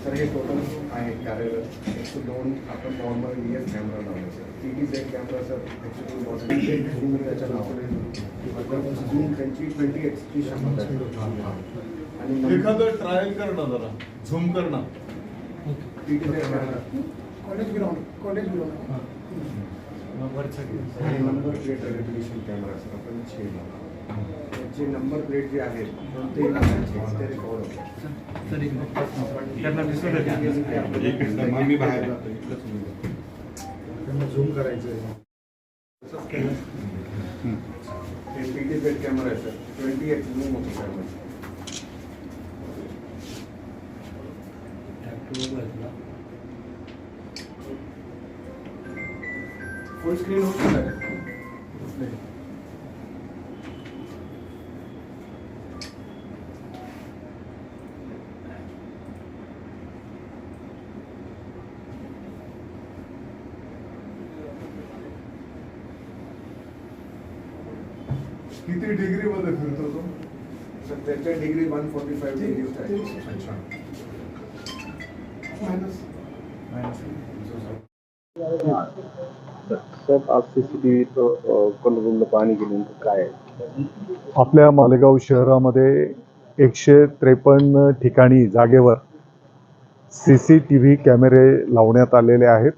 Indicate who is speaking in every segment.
Speaker 1: तर हे टोटल आहे कार्यरत एकशे दोन आपण नॉर्मल डी एस कॅमेरा लावले sir T T Z camera sir actually zoom त्याच्या नावाने झूम त्यांची ट्वेंटी एक्सची क्षमता आहे आणि नंबर-
Speaker 2: एखादं ट्रायल कर ना जरा झूम कर ना
Speaker 1: T T Z camera
Speaker 3: college ground college ground
Speaker 1: आणि number plate regulation camera sir आपण छे त्याचे नंबर प्लेट जे आहेत कोणतेही नंबरचे ते रेकॉर्ड होतात
Speaker 2: मी बाहेर.
Speaker 3: त्यांना झूम करायचं
Speaker 1: हे टी टी झेड कॅमेरा आहे सर. ट्वेंटी एक्स झूम होतो कॅमेरा फुल स्क्रीन होतं
Speaker 2: किती डिग्री मध्ये फिरतो तो?
Speaker 1: सर त्याच्या degree one forty five degree
Speaker 2: अच्छा.
Speaker 4: साहेब आज सी सी टी व्ही पाहणी केल्यानंतर काय
Speaker 5: आपल्या मालेगाव शहरामध्ये एकशे त्रेपन्न ठिकाणी जागेवर सी सी टी व्ही कॅमेरे लावण्यात आलेले आहेत.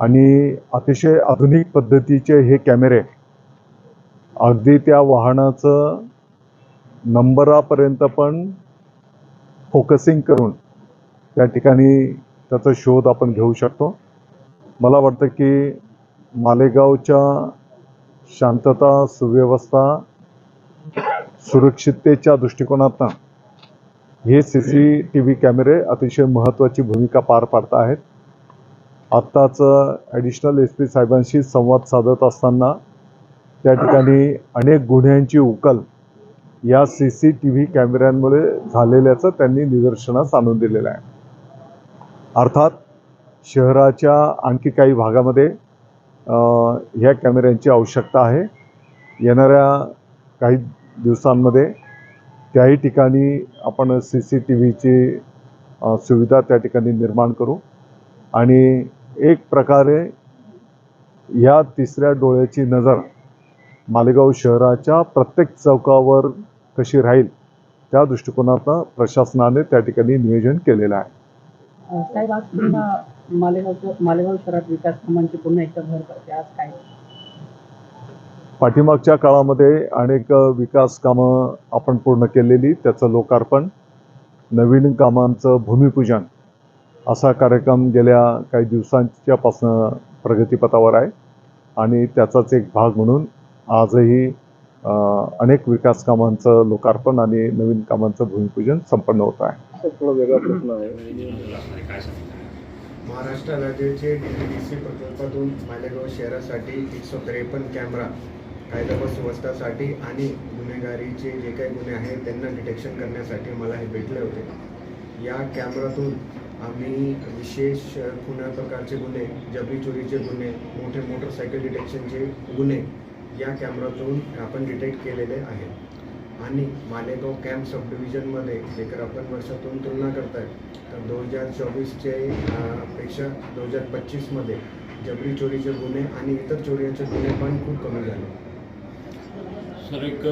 Speaker 5: आणि अतिशय आधुनिक पद्धतीचे हे कॅमेरे अगदी त्या वाहनाचं नंबरापर्यंत पण फोकसिंग करून त्या ठिकाणी त्याचा शोध आपण घेऊ शकतो. मला वाटतं की मालेगावच्या शांतता सुव्यवस्था सुरक्षिततेच्या दृष्टिकोनातनं हे सी सी टी व्ही कॅमेरे अतिशय महत्त्वाची भूमिका पार पाडत आहेत. आत्ताच ॲडिशनल एस पी साहेबांशी संवाद साधत असताना त्या ठिकाणी अनेक गुन्ह्यांची उकल या सी सी टी व्ही कॅमेऱ्यांमुळे झालेल्याचं त्यांनी निदर्शनास आणून दिलेलं आहे. अर्थात शहराच्या आणखी काही भागामध्ये ह्या कॅमेऱ्यांची आवश्यकता आहे. येणाऱ्या काही दिवसांमध्ये त्याही ठिकाणी आपण सी सी टी व्हीची सुविधा त्या ठिकाणी निर्माण करू. आणि एक प्रकारे या तिसऱ्या डोळ्याची नजर मालेगाव शहराच्या प्रत्येक चौकावर कशी राहील त्या दृष्टिकोनातनं प्रशासनाने त्या ठिकाणी नियोजन केलेलं आहे.
Speaker 6: साहेब आज पुन्हा मालेगावचं मालेगाव शहरात विकास कामांची पुन्हा एकदा भर पडते. आज काय?
Speaker 5: पाठीमागच्या काळामध्ये अनेक विकास कामं आपण पूर्ण केलेली त्याचं लोकार्पण नवीन कामांचं भूमिपूजन असा कार्यक्रम गेल्या काही दिवसांच्यापासून प्रगतीपथावर आहे. आणि त्याचाच एक भाग म्हणून आजही अनेक विकास कामांचं लोकार्पण आणि नवीन कामांचं भूमिपूजन संपन्न होत आहे.
Speaker 4: थोडा वेगळा प्रश्न आहे.
Speaker 1: महाराष्ट्र राज्याचे डी प्रकल्पातून मालेगाव शहरासाठी एकशे त्रेपन्न कॅमेरा कायदा व सुव्यवस्थासाठी आणि गुन्हेगारीचे जे काही गुन्हे आहेत त्यांना डिटेक्शन करण्यासाठी मला हे भेटले होते. या कॅमेरातून आम्ही विशेष कुणा प्रकारचे गुन्हे जबरी चोरीचे गुन्हे मोठे मोटरसायकल डिटेक्शनचे गुन्हे या कॅमेरातून आपण डिटेक्ट केलेले आहेत. आणि मालेगाव कॅम्प सब डिव्हिजनमध्ये जर आपण वर्षातून तुलना करताय तर दोन हजार चोवीसचे पेक्षा दोन हजार पच्चीसमध्ये जबरी चोरीचे गुन्हे आणि इतर चोरीचे गुन्हे पण खूप कमी झाले.
Speaker 7: सर एक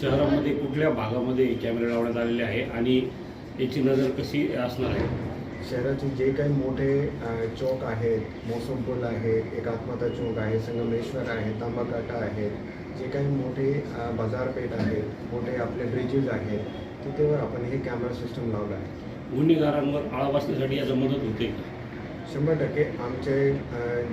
Speaker 7: शहरामध्ये कुठल्या भागामध्ये कॅमेरे लावण्यात आलेले आहे आणि याची नजर कशी असणार आहे?
Speaker 1: शहराचे जे काही मोठे चौक आहेत मोसम पूल आहे एक आत्माता चौक आहे संगमेश्वर आहे तांबाकाटा आहेत जे काही मोठे बाजारपेठ आहेत मोठे आपले ब्रिजेस आहेत तिथेवर आपण हे कॅमेरा सिस्टम लावला आहे.
Speaker 7: गुन्हेगारांवर आळा बसण्यासाठी याचा मदत होते का?
Speaker 1: शंभर टक्के आमचे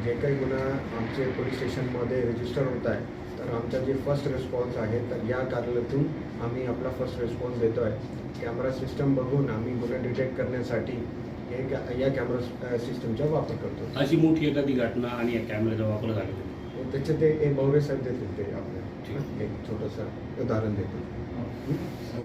Speaker 1: जे काही गुन्हा आमचे पोलीस स्टेशनमध्ये रजिस्टर होत आहे तर आमचा जे फर्स्ट रिस्पॉन्स आहे तर या कार्यालयातून आम्ही आपला फर्स्ट रिस्पॉन्स देतो आहे कॅमेरा सिस्टम बघून आम्ही गुन्हे डिटेक्ट करण्यासाठी हे या कॅमेरा सिस्टमचा वापर करतो.
Speaker 7: अशी मोठी एखादी घटना आणि या कॅमेऱ्याचा वापर झालेला
Speaker 1: त्याचे ते एक भव्य साहेब देतील ते आपल्याला एक छोटंसं उदाहरण देतील